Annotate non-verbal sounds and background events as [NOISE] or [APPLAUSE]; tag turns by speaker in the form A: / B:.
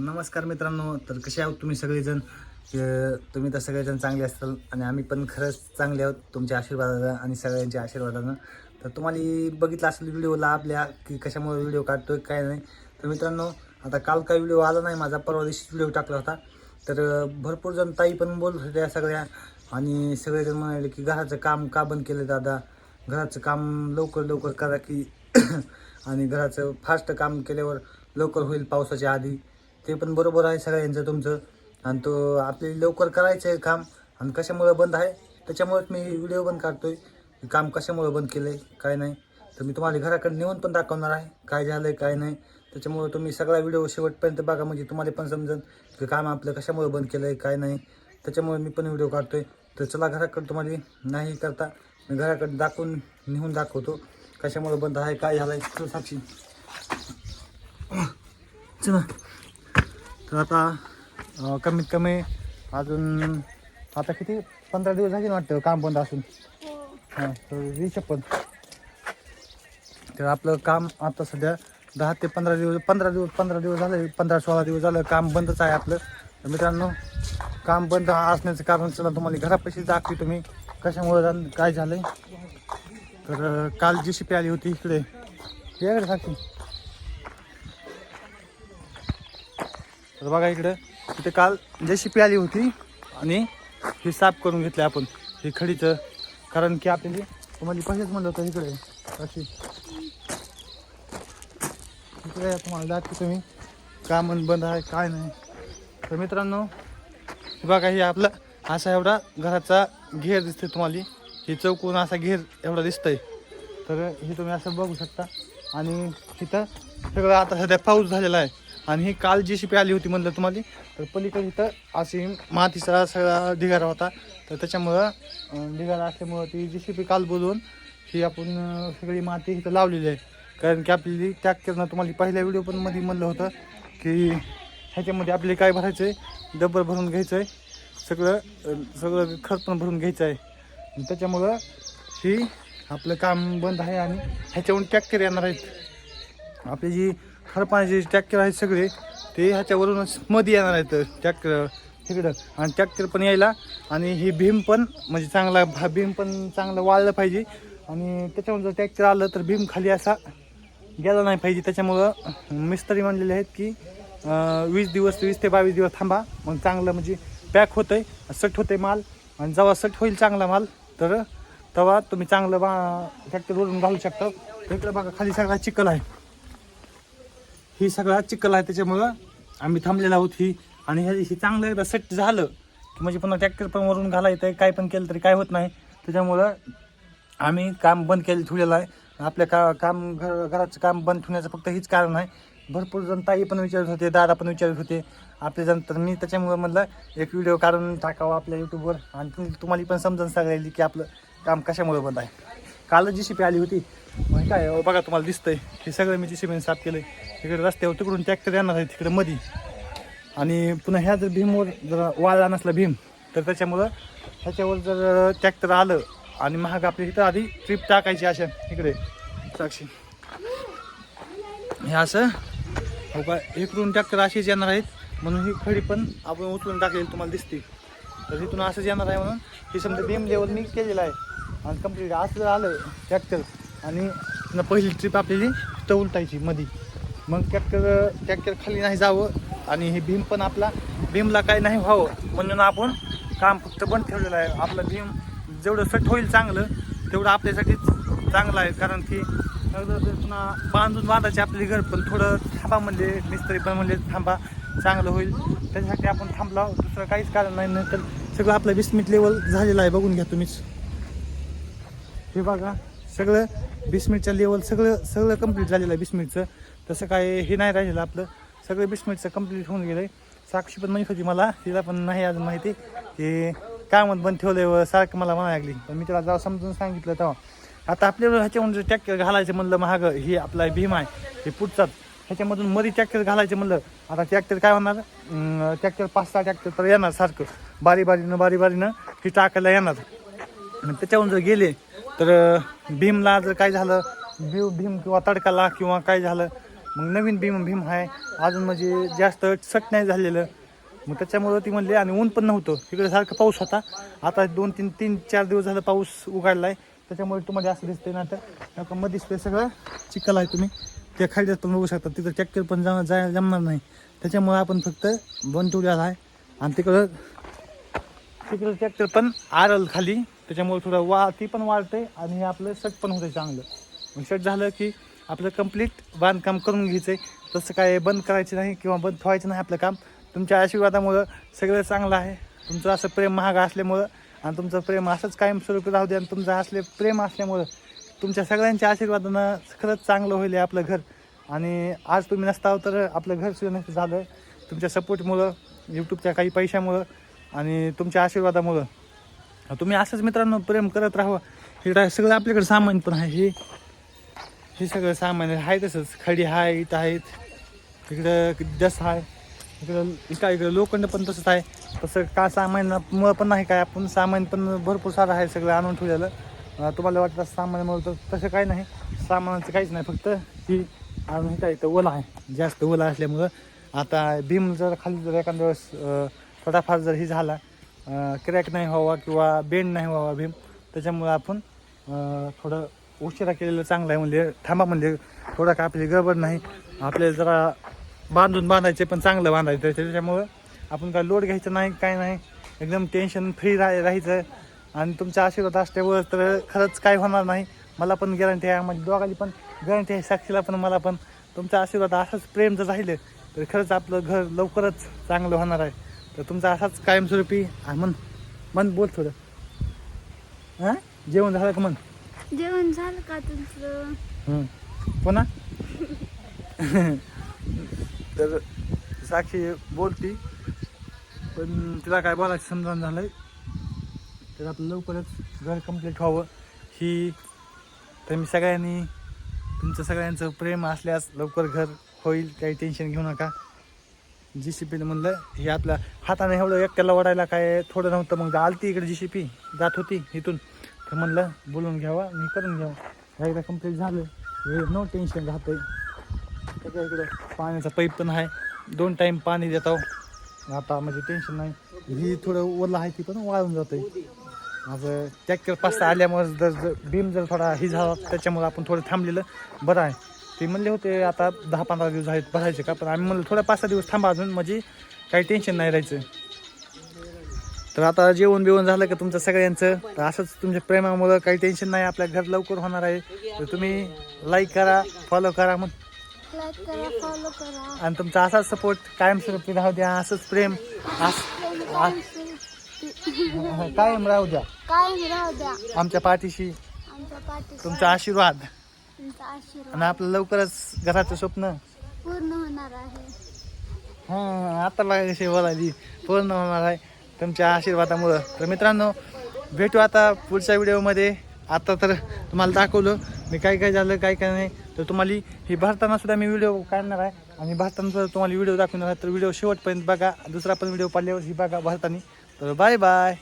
A: नमस्कार मित्रांनो तर कसे आहोत तुम्ही सगळेजण? तुम्ही तर सगळेजण चांगले असताल आणि आम्ही पण खरंच चांगले आहोत तुमच्या आशीर्वादानं आणि सगळ्यांच्या आशीर्वादानं. तर तुम्हाला बघितलं असेल व्हिडिओला आपल्या की कशामुळे व्हिडिओ काढतोय काय नाही. तर मित्रांनो आता काल काय व्हिडिओ आला नाही माझा परवा दिवशी व्हिडिओ टाकला होता. तर भरपूर जण ताई पण बोलत होत्या सगळ्या. आणि सगळेजण म्हणाले की घराचं काम का बंद केलं दादा? घराचं काम लवकर लवकर करा की [COUGHS] आणि घराचं फास्ट काम केल्यावर लवकर होईल पावसाच्या आधी. ते पण बरोबर आहे सगळ्यांचं तुमचं. आणि तो आपल्याला लवकर करायचं आहे काम आणि कशामुळं बंद आहे त्याच्यामुळेच मी व्हिडिओ बंद काढतोय. आहे काम कशामुळं बंद केलं आहे काय नाही. तर मी तुम्हाला घराकडे नेऊन पण दाखवणार आहे काय झालं आहे काय नाही. त्याच्यामुळं तुम्ही सगळा व्हिडिओ शेवटपर्यंत बघा म्हणजे तुम्हाला पण समजेल की काम आपलं कशामुळं बंद केलं आहे काय नाही. त्याच्यामुळे मी पण व्हिडिओ काढतोय. तर चला घराकडे तुम्हाला नाही करता मी घराकडे दाखवून नेऊन दाखवतो कशामुळं बंद आहे काय झालं आहे साक्षी. चला. तर आता कमीत कमी अजून आता किती? पंधरा दिवस झाले ना वाटतं काम बंद असून. हां. तर वीस पण तर आपलं काम आता सध्या दहा ते पंधरा दिवस पंधरा दिवस पंधरा दिवस झाले पंधरा सोळा दिवस झालं काम बंदच आहे आपलं. तर मित्रांनो काम बंद असण्याचं कारण चला तुम्हाला घरापाशी दाखवी तुम्ही कशामुळे काय झालं तर काल जी सी पी आली होती इकडे. याकडे साक्षी तर बघा इकडं. तिथे काल जेसीपी आली होती आणि हे साफ करून घेतली आपण हे खडीचं. कारण की आपल्याला तुम्हाला पहिलेच म्हणलं होतं इकडे. अशी. इकडे तुम्हाला दाखवतो तुम्ही का मन बंद आहे काय नाही. तर मित्रांनो बघा हे आपलं असा एवढा घराचा घेर दिसते तुम्हाला. हे चौकून असा घेर एवढा दिसतंय. तर हे तुम्ही असं बघू शकता. आणि तिथं सगळं आता सध्या पाऊस झालेला आहे. आणि ही काल जी शिपी आली होती म्हणलं तुम्हाला तर पलीकडे इथं अशी मातीचा सगळा ढिगारा होता. तर त्याच्यामुळं ढिगारा असल्यामुळं ती जी शिपी काल बोलवून ही आपण सगळी माती इथं लावलेली आहे. कारण की आपली त्याग करणं तुम्हाला पहिल्या व्हिडिओ पण मध्ये म्हणलं होतं की ह्याच्यामध्ये आपले काय भरायचं आहे डब्बर भरून घ्यायचं आहे सगळं सगळं खत पण भरून घ्यायचं आहे त्याच्यामुळं ही आपलं काम बंद आहे आणि ह्याच्यावरून टॅक्टर येणार आहेत. आपली जी खरपाण्याचे ट्रॅक्टर आहेत सगळे ते ह्याच्यावरूनच मध्ये येणार आहेत ट्रॅक्टर तिकडं आणि ट्रॅक्टर पण यायला आणि ही भीम पण म्हणजे चांगला भा- भीम पण चांगलं वाळलं पाहिजे. आणि त्याच्यावर जर ट्रॅक्टर आलं तर भीम खाली असा गेला नाही पाहिजे. त्याच्यामुळं मिस्त्री म्हणलेले आहेत की वीस दिवस वीस ते बावीस दिवस थांबा. मग चांगलं म्हणजे पॅक होतंय सट होतंय माल. आणि जेव्हा सट होईल चांगला माल तर तेव्हा तुम्ही चांगलं बा ट्रॅक्टरवरून घालू शकता. इकडं बघा खाली सगळा चिखल आहे. ही सगळा चिखल आहे त्याच्यामुळं आम्ही थांबलेलो आहोत ही. आणि हे हे चांगलं एकदा सेट झालं की म्हणजे पुन्हा ट्रॅक्टर पण वरून घालायचं आहे काय पण केलं तरी काय होत नाही. त्याच्यामुळं आम्ही काम बंद केलं ठेवलेलं आहे. आपल्या का काम घर घराचं काम बंद ठेवण्याचं फक्त हेच कारण आहे. भरपूर जण ताई पण विचारत होते दादा पण विचारत होते. आपले जण तर मी त्याच्यामुळं म्हटलं एक व्हिडिओ काढून टाकावा आपल्या यूट्यूबवर आणि तुम्हाला पण समजून सांगायली की आपलं काम कशामुळे बंद आहे. काल जी शिपी आली होती. मग काय अहो, बघा तुम्हाला दिसतंय. हे सगळं मी सिमेंट साफ केलं तिकडे रस्त्यावर तिकडून ट्रॅक्टर येणार आहे तिकडे मध्ये आणि पुन्हा ह्या जर भीमवर जर वाळला नसला भीम तर त्याच्यामुळं ह्याच्यावर जर ट्रॅक्टर आलं आणि महाग आपल्या इथं आधी ट्रिप टाकायची अशा इकडे. साक्षी. हे असं हो का इकडून ट्रॅक्टर अशीच येणार आहेत. म्हणून ही खडी पण आपण उचलून टाकलेली तुम्हाला दिसते. तर इथून असंच येणार आहे म्हणून. हे समजा भीम लेवल मी केलेलं आहे. आणि कंप्लीट असं जर आलं ट्रॅक्टर आणि पुन्हा पहिली ट्रिप आपल्याली तर उलटायची मधी. मग ट्रॅक्टर ट्रॅक्टर खाली नाही जावं आणि हे भीम पण आपला भीमला काही नाही व्हावं म्हणून आपण काम फक्त बंद ठेवलेलं आहे. आपलं भीम जेवढं सट होईल चांगलं तेवढं आपल्यासाठीच चांगलं आहे. कारण की पुन्हा बांधून बांधायचे आपले घर पण थोडं थांबा म्हणजे मिस्त्री पण म्हणजे थांबा चांगलं होईल. त्याच्यासाठी आपण थांबला दुसरं काहीच कारण नाही. नंतर सगळं आपलं बिस्मिट लेवल झालेलं आहे. बघून घ्या तुम्हीच. हे बघा. सगळं बिस्मिटचं लेवल सगळं सगळं कंप्लीट झालेलं आहे बिस्मिटचं तसं काय हे नाही राहिलेलं आपलं. सगळं बिस्मिटचं कंप्लीट होऊन गेलं आहे साक्षी पण म्हणत होती मला तिला पण नाही अजून माहिती. की काय म्हणत बंद ठेवलं आहे सारखं मला म्हणा लागली. पण मी तिला जेव्हा समजून सांगितलं तेव्हा. आता आपल्याला ह्याच्याहून जर टॅक्टर घालायचं म्हणलं महाग ही आपला भीम आहे हे पुढचाच. ह्याच्यामधून मध्ये ट्रॅक्टर घालायचं म्हणलं आता ट्रॅक्टर काय होणार? ट्रॅक्टर पाच सहा ट्रॅक्टर तर येणार सारखं. बारी बारीनं बारी बारीनं ही टाकायला येणार. आणि त्याच्यावरून जर गेले तर भीमला जर काय झालं भीम भीम किंवा तडकाला किंवा काय झालं मग नवीन भीम भीम आहे अजून म्हणजे जास्त सट नाही झालेलं. मग त्याच्यामुळं ती म्हणली आणि ऊन पण नव्हतं. तिकडे सारखं पाऊस होता. आता दोन तीन तीन चार दिवस झालं पाऊस उघडला आहे त्याच्यामुळे तुम्हाला असं दिसतंय ना तर मध्ये दिसतंय सगळं चिखल आहे तुम्ही. त्या खाली पण बघू शकता. तिथं ट्रॅक्टर पण जा जायला जमणार नाही. त्याच्यामुळे आपण फक्त बनतुड्याला आहे. आणि तिकडं तिकडं ट्रॅक्टर पण आरल खाली. त्याच्यामुळे थोडं वा ती पण वाढते आणि हे आपलं सट पण होतं चांगलं. मग सट झालं की आपलं कंप्लीट बांधकाम करून घ्यायचं आहे तसं काय बंद करायचं नाही किंवा बंद ठेवायचं नाही आपलं काम. तुमच्या आशीर्वादामुळं सगळं चांगलं आहे. तुमचं असं प्रेम महाग असल्यामुळं आणि तुमचं प्रेम असंच कायमस्वरूपी राहू दे आणि तुमचं असले प्रेम असल्यामुळं तुमच्या सगळ्यांच्या आशीर्वादानं खरंच चांगलं होईल आहे आपलं घर. आणि आज तुम्ही नसता तर आपलं घर सुद्धा नसतं झालं. तुमच्या सपोर्टमुळं यूट्यूबच्या काही पैशामुळं आणि तुमच्या आशीर्वादामुळं. तुम्ही असंच मित्रांनो प्रेम करत राहावं. हे सगळं आपल्याकडे सामान पण आहे. हे हे सगळं सामान आहे. तसंच खडी आहे इथं आहेत. इकडं दस आहे. इकडं इकडं इकडं लोखंड पण तसंच आहे. तसं का सामानामुळं पण नाही काय? आपण सामान पण भरपूर सारं आहे सगळं आणून ठेवलेलं. तुम्हाला वाटतं सामान तर तसं काही नाही. सामानाचं काहीच नाही. फक्त ही आणून काय इथं ओला आहे. जास्त ओला असल्यामुळं. आता भीम जर खाली जर एखाद्या वेळेस थोडाफार जर ही झाला क्रॅक नाही व्हावा किंवा बेंड नाही व्हावा भीम त्याच्यामुळं आपण थोडं उशिरा केलेलं चांगलं आहे म्हणजे थांबा म्हणजे थोडा का आपली गडबड नाही आपल्याला जरा बांधून बांधायचे पण चांगलं बांधायचं त्याच्यामुळं आपण काय लोड घ्यायचं नाही काय नाही एकदम टेन्शन फ्री राह राहायचं. आणि तुमचा आशीर्वाद असल्यावर तर खरंच काय होणार नाही मला पण गॅरंटी आहे म्हणजे दोघांनी पण गॅरंटी आहे साक्षीला पण मला पण. तुमचा आशीर्वाद असंच प्रेम जर राहिलं तर खरंच आपलं घर लवकरच चांगलं होणार आहे. तर तुमचा असाच कायमस्वरूपी मन मन बोल थोडं. हां? जेवण झालं का मन
B: जेवण झालं का तुमचं?
A: हं. पुन्हा? तर साक्षी बोलती पण तिला काय बोलायचं समजावून झालंय. तर आपलं लवकरच घर कंप्लीट व्हावं. ही तर मी सगळ्यांनी तुमचं सगळ्यांचं प्रेम असल्यास लवकर घर होईल काही टेन्शन घेऊ नका. जी सी पीने म्हणलं हे आपल्या हाताने एवढं एकट्याला ओढायला काय थोडं नव्हतं. मग आलती इकडे जी सी पी जात होती इथून. तर म्हणलं बोलून घ्यावा मी करून घ्यावा. एकदा कंप्लीट झालं. हे नो टेन्शन राहतंय. त्याच्या इकडं पाण्याचा पाईप पण आहे. दोन टाईम पाणी देतो आता म्हणजे टेन्शन नाही. ही थोडं ओलं आहे ती पण वाळून जातंय. माझं टॅक्टर पाच आल्यामुळे जर बीम जर थोडा ही झाला त्याच्यामुळे आपण थोडं थांबलेलं. बरं आहे. ते म्हणले होते आता दहा पंधरा दिवस आहेत भरायचे का? पण आम्ही म्हणलं थोडा पाच सहा दिवस थांबा अजून म्हणजे काही टेन्शन नाही राहायचं. तर आता जेवण बिवण झालं का तुमचं सगळ्यांचं? तर असंच तुमच्या प्रेमामुळं काही टेन्शन नाही आपल्या घर लवकर होणार आहे. तर तुम्ही लाईक करा फॉलो करा मग. आणि तुमचा असाच सपोर्ट कायमस्वरूपी राहू द्या असंच प्रेम कायम राहू द्या.
B: कायम राहू द्या.
A: आमच्या पाठीशी.
B: आमच्या पाठीशी.
A: तुमचा आशीर्वाद.
B: तुमचा आशीर्वाद.
A: आणि आपलं लवकरच घराचं स्वप्न.
B: पूर्ण होणार आहे.
A: हां आता लागायची बोलायची पूर्ण होणार आहे तुमच्या आशीर्वादामुळं. तर मित्रांनो भेटू आता पुढच्या व्हिडिओमध्ये. आता तर तुम्हाला दाखवलं मी काय काय झालं काय काय नाही. तर तुम्हाला ही भरताना सुद्धा मी व्हिडिओ काढणार आहे. आणि भरताना सुद्धा तुम्हाला व्हिडिओ दाखवणार आहे. तर व्हिडिओ शेवटपर्यंत बघा. दुसरा पण व्हिडिओ पाहिल्यावर ही बघा भरताना. तर बाय बाय.